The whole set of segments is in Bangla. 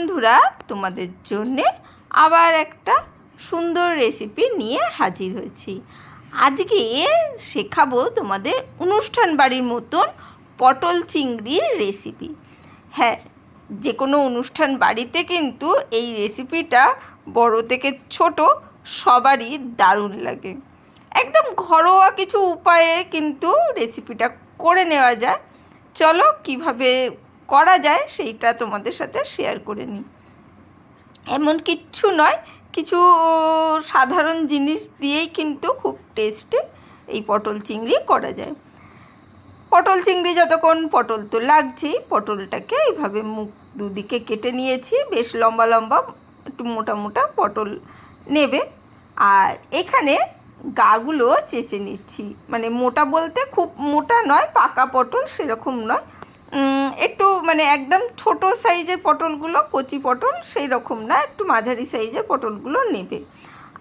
বন্ধুরা, তোমাদের জন্যে আবার একটা সুন্দর রেসিপি নিয়ে হাজির হয়েছি। আজকে শেখাবো তোমাদের অনুষ্ঠান বাড়ির মতন পটল চিংড়ির রেসিপি হ্যাঁ যে কোনো অনুষ্ঠান বাড়িতে কিন্তু এই রেসিপিটা বড় থেকে ছোট সবারই দারুণ লাগে। একদম ঘরোয়া কিছু উপায়ে কিন্তু রেসিপিটা করে নেওয়া যায়। চলো কীভাবে করা যায়, সেইটা তোমাদের সাথে শেয়ার করে নিই। এমন কিচ্ছু নয়, কিছু সাধারণ জিনিস দিয়েই কিন্তু খুব টেস্টে এই পটল চিংড়ি করা যায়। পটল চিংড়ি যতক্ষণ পটল তো লাগছেই, পটলটাকে এইভাবে মুখ দুদিকে কেটে নিয়েছি, বেশ লম্বা লম্বা একটু মোটা মোটা পটল নেবে। আর এখানে গাগুলো চেঁচে নিচ্ছি মানে মোটা বলতে খুব মোটা নয়, পাকা পটল সেরকম নয় একটু মানে একদম ছোট সাইজের পটলগুলো, কচি পটল সেই রকম না, একটু মাঝারি সাইজের পটলগুলো নেবে।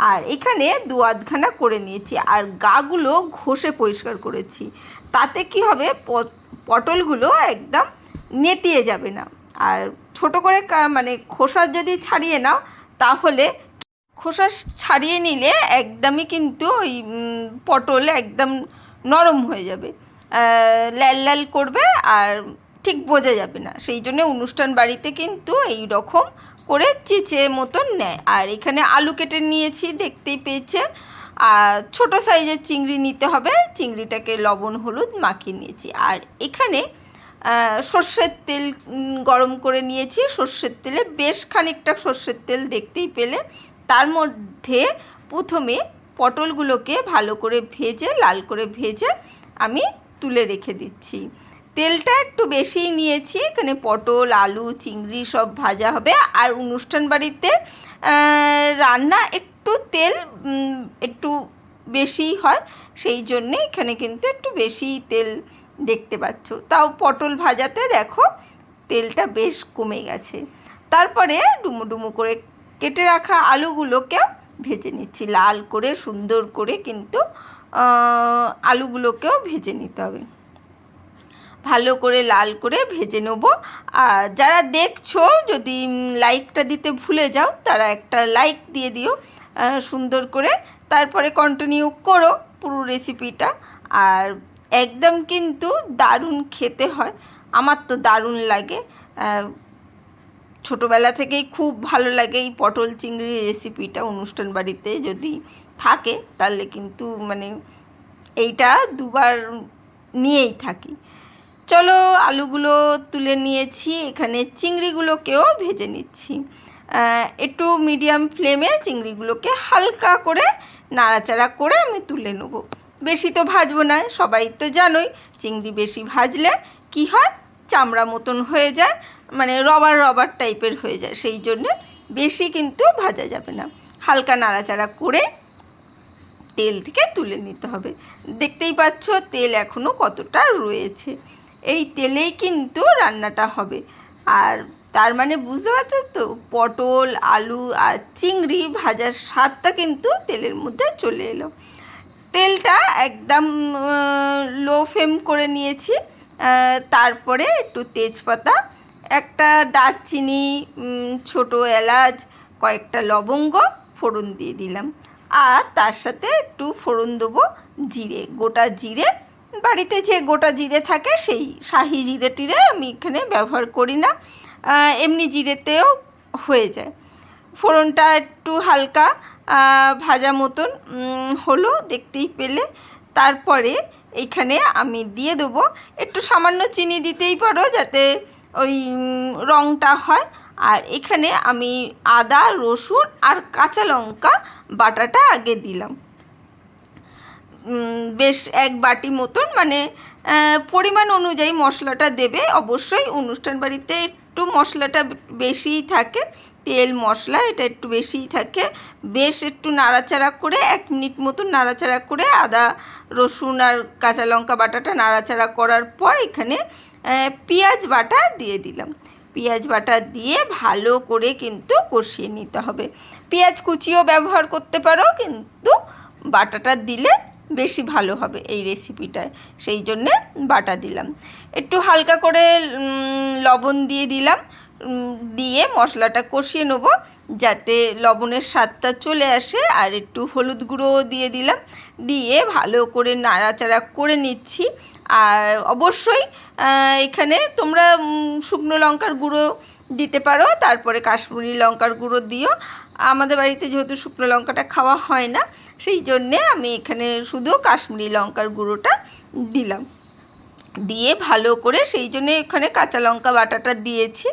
আর এখানে দু আধখানা করে নিয়েছি, আর গাগুলো ঘষে পরিষ্কার করেছি। তাতে কি হবে পটলগুলো একদম নেতিয়ে যাবে না। আর ছোট করে মানে খোসা যদি ছাড়িয়ে নাও, তাহলে খোসা ছাড়িয়ে নিলে একদমই কিন্তু ওই পটল একদম নরম হয়ে যাবে। লাল লাল করবে আর ঠিক বোঝা যাবে না। সেই জন্য অনুষ্ঠান বাড়িতে কিন্তু এই রকম করে চিচে মতন নেয়। আর এখানে আলু কেটে নিয়েছি, দেখতেই পেয়েছে আর ছোটো সাইজের চিংড়ি নিতে হবে। চিংড়িটাকে লবণ, হলুদ মাখিয়ে নিয়েছি। আর এখানে সর্ষের তেল গরম করে নিয়েছি। সর্ষের তেলে বেশ খানিকটা সর্ষের তেল দেখতেই পেলে তার মধ্যে প্রথমে পটলগুলোকে ভালো করে ভেজে, লাল করে ভেজে আমি তুলে রেখে দিচ্ছি। তেলটা একটু বেশিই নিয়েছি, এখানে পটল, আলু, চিংড়ি সব ভাজা হবে। আর অনুষ্ঠান বাড়িতে রান্না একটু তেল একটু বেশিই হয়। সেই জন্যে এখানে কিন্তু একটু বেশি তেল দেখতে পাচ্ছ। তাও পটল ভাজাতে দেখো তেলটা বেশ কমে গেছে। তারপরে ডুমো ডুমো করে কেটে রাখা আলুগুলোকেও ভেজে নিচ্ছি। লাল করে, সুন্দর করে কিন্তু আলুগুলোকেও ভেজে নিতে হবে। ভালো করে লাল করে ভেজে নেব। আর যারা দেখছ, যদি লাইকটা দিতে ভুলে যাও, তারা একটা লাইক দিয়ে দিও সুন্দর করে। তারপরে কন্টিনিউ করো পুরো রেসিপিটা আর একদম কিন্তু দারুণ খেতে হয়। আমার তো দারুণ লাগে। ছোটোবেলা থেকেই খুব ভালো লাগে এই পটল চিংড়ির রেসিপিটা অনুষ্ঠান বাড়িতে যদি থাকে, তাহলে কিন্তু মানে এইটা দুবার নিয়েই থাকি। চলো আলুগুলো তুলে নিয়েছি, এখানে চিংড়িগুলোকেও ভেজে নিচ্ছি। একটু মিডিয়াম ফ্লেমে চিংড়িগুলোকে হালকা করে নাড়াচাড়া করে আমি তুলে নেব। বেশি তো ভাজবো না, সবাই তো জানোই, চিংড়ি বেশি ভাজলে কি হয়? চামড়া মতন হয়ে যায় মানে রবার রবার টাইপের হয়ে যায়, সেই জন্যে বেশি কিন্তু ভাজা যাবে না। হালকা নাড়াচাড়া করে তেল থেকে তুলে নিতে হবে। দেখতেই পাচ্ছ তেল এখনও কতটা রয়েছে। এই তেলেই কিন্তু রান্নাটা হবে। আর তার মানে বুঝতে পারছ তো, পটল, আলু আর চিংড়ি ভাজার স্বাদটা কিন্তু তেলের মধ্যে চলে এলো। তেলটা একদম লো ফ্লেম করে নিয়েছি। তারপরে একটু তেজপাতা একটা দারচিনি ছোট এলাচ, কয়েকটা লবঙ্গ ফোড়ন দিয়ে দিলাম। আর তার সাথে একটু ফোড়ন দেবো জিরে, গোটা জিরে। বাড়িতে যে গোটা জিরে থাকে সেই শাহি জিরে টিরে আমি এখানে ব্যবহার করি না। এমনি জিরেতেও হয়ে যায়। ফোড়নটা একটু হালকা ভাজা মতন হলো দেখতেই পেলে। তারপরে এইখানে আমি দিয়ে দেবো। একটু সামান্য চিনি দিতেই পারো যাতে ওই রঙটা হয়। আর এখানে আমি আদা, রসুন আর কাঁচা লঙ্কা বাটাটা আগে দিলাম। বেশ এক বাটি মতন মানে পরিমাণ অনুযায়ী মশলাটা দেবে। অবশ্যই অনুষ্ঠান বাড়িতে একটু মশলাটা বেশিই থাকে। তেল, মশলা এটা একটু বেশিই থাকে। বেশ একটু নাড়াচাড়া করে, এক মিনিট মতন নাড়াচাড়া করে আদা, রসুন আর কাঁচা লঙ্কা বাটাটা নাড়াচাড়া করার পর এখানে পেঁয়াজ বাটা দিয়ে দিলাম। পেঁয়াজ বাটা দিয়ে ভালো করে কিন্তু কষিয়ে নিতে হবে। পেঁয়াজ কুচিও ব্যবহার করতে পারো, কিন্তু বাটাটা দিলে বেশি ভালো হবে এই রেসিপিটায় সেই জন্যে বাটা দিলাম। একটু হালকা করে লবণ দিয়ে দিলাম। দিয়ে মশলাটা কষিয়ে নেব যাতে লবণের স্বাদটা চলে আসে। আর একটু হলুদ গুঁড়োও দিয়ে দিলাম। দিয়ে ভালো করে নাড়াচাড়া করে নিচ্ছি। আর অবশ্যই এখানে তোমরা শুকনো লঙ্কার গুঁড়ো দিতে পারো, তারপরে কাশ্মীরি লঙ্কার গুঁড়ো দিও। আমাদের বাড়িতে যেহেতু শুকনো লঙ্কাটা খাওয়া হয় না, সেই জন্যে আমি এখানে শুধু কাশ্মীরি লঙ্কার গুঁড়োটা দিলাম। দিয়ে ভালো করে সেই জন্যে এখানে কাঁচা লঙ্কা বাটাটা দিয়েছি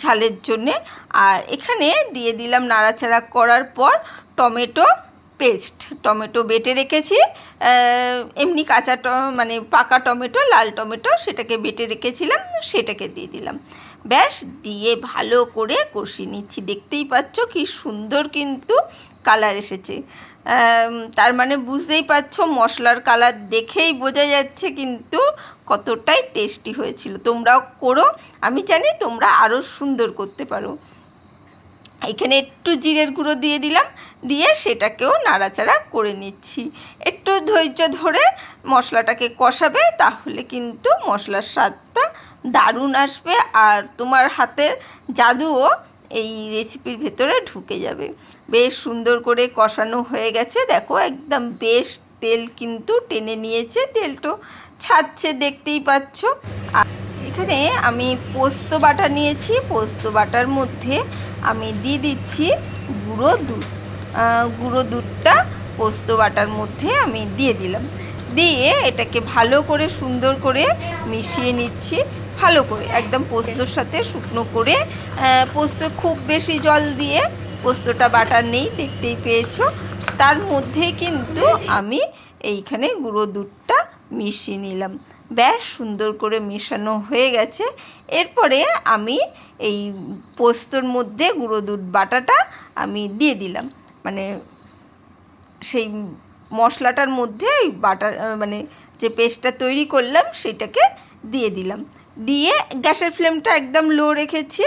ঝালের জন্যে। আর এখানে দিয়ে দিলাম নাড়াচাড়া করার পর টমেটো পেস্ট টমেটো বেটে রেখেছি এমনি কাঁচা ট মানে পাকা টমেটো লাল টমেটো সেটাকে বেটে রেখেছিলাম, সেটাকে দিয়ে দিলাম। ব্যাস, দিয়ে ভালো করে কষিয়ে নিচ্ছি। দেখতেই পাচ্ছ কি সুন্দর কিন্তু কালার এসেছে। তার মানে বুঝতেই পারছ মশলার কালার দেখেই বোঝা যাচ্ছে কিন্তু কতটাই টেস্টি হয়েছিল। তোমরাও করো, আমি জানি তোমরা আরও সুন্দর করতে পারো। এখানে একটু জিরের গুঁড়ো দিয়ে দিলাম, দিয়ে সেটাকেও নাড়াচাড়া করে নিচ্ছি। একটু ধৈর্য ধরে মশলাটাকে কষাবে, তাহলে কিন্তু মশলার স্বাদটা দারুণ আসবে আর তোমার হাতের জাদুও এই রেসিপির ভেতরে ঢুকে যাবে। বেশ সুন্দর করে কষানো হয়ে গেছে, দেখো একদম বেশ তেল কিন্তু টেনে নিয়েছে, তেলটো ছাড়ছে দেখতেই পাচ্ছ। আর এখানে আমি পোস্ত বাটা নিয়েছি, পোস্ত বাটার মধ্যে আমি দিয়ে দিচ্ছি গুঁড়ো দুধ। গুঁড়ো দুধটা পোস্ত বাটার মধ্যে আমি দিয়ে দিলাম। দিয়ে এটাকে ভালো করে সুন্দর করে মিশিয়ে নিচ্ছি, ভালো করে একদম পোস্তর সাথে শুকনো করে। পোস্ত খুব বেশি জল দিয়ে পোস্তটা বাটার নেই, দেখতেই পেয়েছ। তার মধ্যে কিন্তু আমি এইখানে গুঁড়ো দুধটা মিশিয়ে নিলাম। ব্যাস, সুন্দর করে মেশানো হয়ে গেছে। এরপরে আমি এই পোস্তর মধ্যে গুঁড়ো দুধ বাটাটা আমি দিয়ে দিলাম। মানে সেই মশলাটার মধ্যে ওই বাটার মানে যে পেস্টটা তৈরি করলাম সেটাকে দিয়ে দিলাম। দিয়ে গ্যাসের ফ্লেমটা একদম লো রেখেছি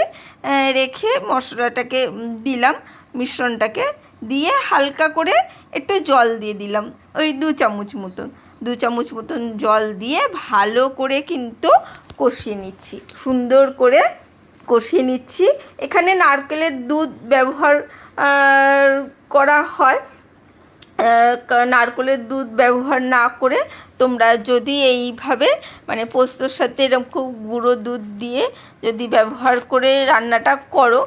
রেখে মশলাটাকে দিলাম, মিশ্রণটাকে। দিয়ে হালকা করে একটু জল দিয়ে দিলাম, ওই দু চামচ মতন। দু চামচ মতন জল দিয়ে ভালো করে কিন্তু কষিয়ে নিচ্ছি। সুন্দর করে কষিয়ে নিচ্ছি। এখানে নারকেলের দুধ ব্যবহার করা হয়। নারকেলের দুধ ব্যবহার না করে তোমরা যদি এইভাবে মানে পোস্তর সাথে এরকম খুব গুঁড়ো দুধ দিয়ে যদি ব্যবহার করে রান্নাটা করো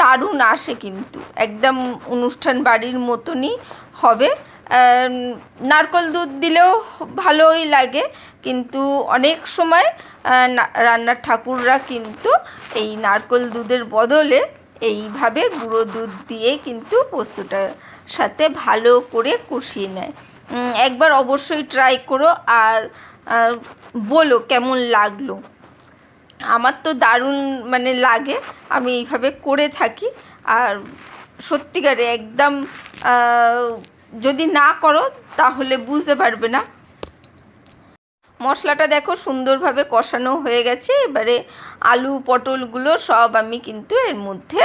দারুণ আসে কিন্তু। একদম অনুষ্ঠান বাড়ির মতনই হবে। নারকেল দুধ দিলেও ভালোই লাগে, কিন্তু অনেক সময় রান্নার ঠাকুররা কিন্তু এই নারকেল দুধের বদলে এইভাবে গুঁড়ো দুধ দিয়ে কিন্তু পোস্তটার সাথে ভালো করে কষিয়ে নেয়। একবার অবশ্যই ট্রাই করো আর বলো কেমন লাগল। আমার তো দারুণ মানে লাগে, আমি এইভাবে করে থাকি। আর সত্যিকারে একদম যদি না করো তাহলে বুঝতে পারবে না। মশলাটা দেখো সুন্দরভাবে কষানো হয়ে গেছে। এবারে আলু পটলগুলো সব আমি কিন্তু এর মধ্যে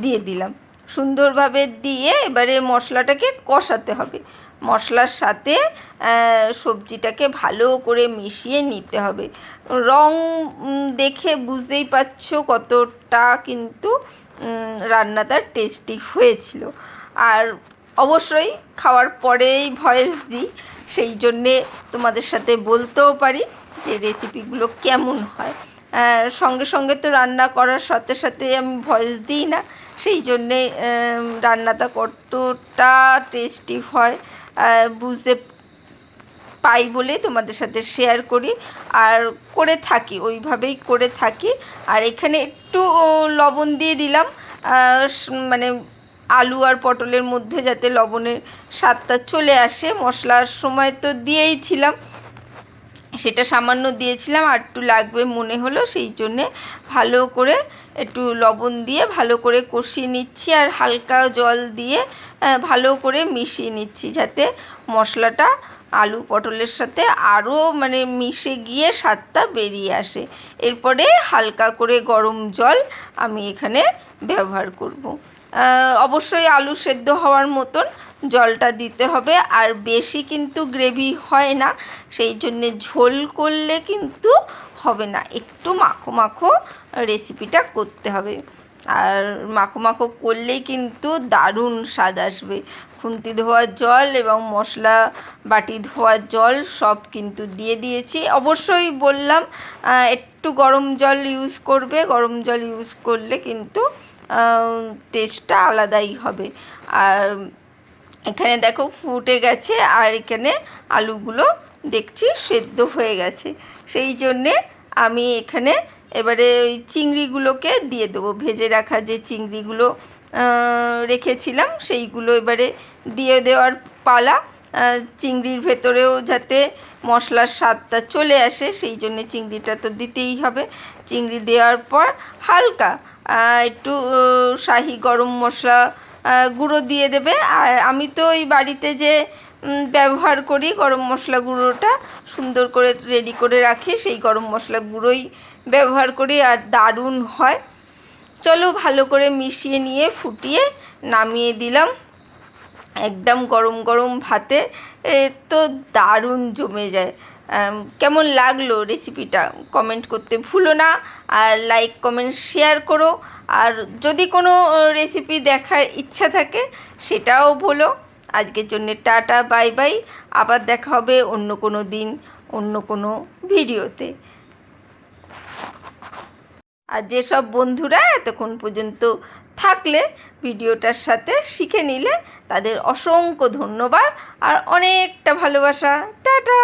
দিয়ে দিলাম। সুন্দরভাবে দিয়ে এবারে মশলাটাকে কষাতে হবে। মশলার সাথে সবজিটাকে ভালো করে মিশিয়ে নিতে হবে। রং দেখে বুঝতেই পারছ কতটা কিন্তু উম, রান্নাটা টেস্টি হয়েছিল। আর অবশ্যই খাওয়ার পরেই ভয়েস দিই। সেই জন্যে তোমাদের সাথে বলতেও পারি যে রেসিপিগুলো কেমন হয়। সঙ্গে সঙ্গে তো রান্না করার সাথে সাথে আমি ভয়েস দিই না। সেই জন্যে রান্নাটা কতটা টেস্টি হয় বুঝতে পাই বলে তোমাদের সাথে শেয়ার করি। আর করে থাকি, ওইভাবেই করে থাকি। আর এখানে একটু লবণ দিয়ে দিলাম। মানে আলু আর পটলের মধ্যে যাতে লবণের স্বাদটা চলে আসে। মশলার সময় তো দিয়েই ছিলাম। সেটা সামান্য দিয়েছিলাম, আর একটু লাগবে মনে হলো, সেই জন্যে ভালো করে একটু লবণ দিয়ে ভালো করে কষিয়ে নিচ্ছি, আর হালকা জল দিয়ে ভালো করে মিশিয়ে নিচ্ছি, যাতে মশলাটা আলু পটলের সাথে আরও মানে মিশে গিয়ে স্বাদটা বেরিয়ে আসে। এরপরে হালকা করে গরম জল আমি এখানে ব্যবহার করব। অবশ্যই আলু সেদ্ধ হওয়ার মতন জলটা দিতে হবে, আর বেশি কিন্তু গ্রেভি হয় না, সেই জন্যে ঝোল করলে কিন্তু হবে না। একটু মাখো মাখো রেসিপিটা করতে হবে। আর মাখো মাখো করলেই কিন্তু দারুণ স্বাদ আসবে। খুন্তি ধোয়ার জল এবং মশলা বাটি ধোয়ার জল সব কিন্তু দিয়ে দিয়েছি। অবশ্যই বললাম একটু গরম জল ইউজ করবে, গরম জল ইউজ করলে কিন্তু টেস্টটা আলাদাই হবে। আর এখানে দেখো ফুটে গেছে, আর এখানে আলুগুলো দেখছি সেদ্ধ হয়ে গেছে। সেই জন্যে আমি এখানে এবারে ওই চিংড়িগুলোকে দিয়ে দেবো। ভেজে রাখা যে চিংড়িগুলো রেখেছিলাম, সেইগুলো এবারে দিয়ে দেওয়ার পালা চিংড়ির ভেতরেও যাতে মশলার স্বাদটা চলে আসে, সেই জন্যে চিংড়িটা তো দিতেই হবে। চিংড়ি দেওয়ার পর হালকা একটু শাহি গরম মশলা গুঁড়ো দিয়ে দেবে। আর আমি তো এই বাড়িতে যে ব্যবহার করি গরম মশলা গুঁড়োটা, সুন্দর করে রেডি করে রাখি, সেই গরম মশলা গুঁড়োই ব্যবহার করি আর দারুণ হয়। চলো ভালো করে মিশিয়ে নিয়ে, ফুটিয়ে নামিয়ে দিলাম। একদম গরম গরম ভাতে তো দারুণ জমে যায়। কেমন লাগল রেসিপিটা কমেন্ট করতে ভুলো না। আর লাইক কমেন্ট শেয়ার করো। আর যদি কোনো রেসিপি দেখার ইচ্ছা থাকে, সেটাও বলো। আজকের জন্য টাটা বাই বাই আবার দেখা হবে অন্য কোনো দিন, অন্য কোনো ভিডিওতে। আর যেসব বন্ধুরা এতক্ষণ পর্যন্ত থাকলে ভিডিওটার সাথে শিখে নিলে, তাদের অসংখ্য ধন্যবাদ। আর অনেকটা ভালোবাসা। টাটা!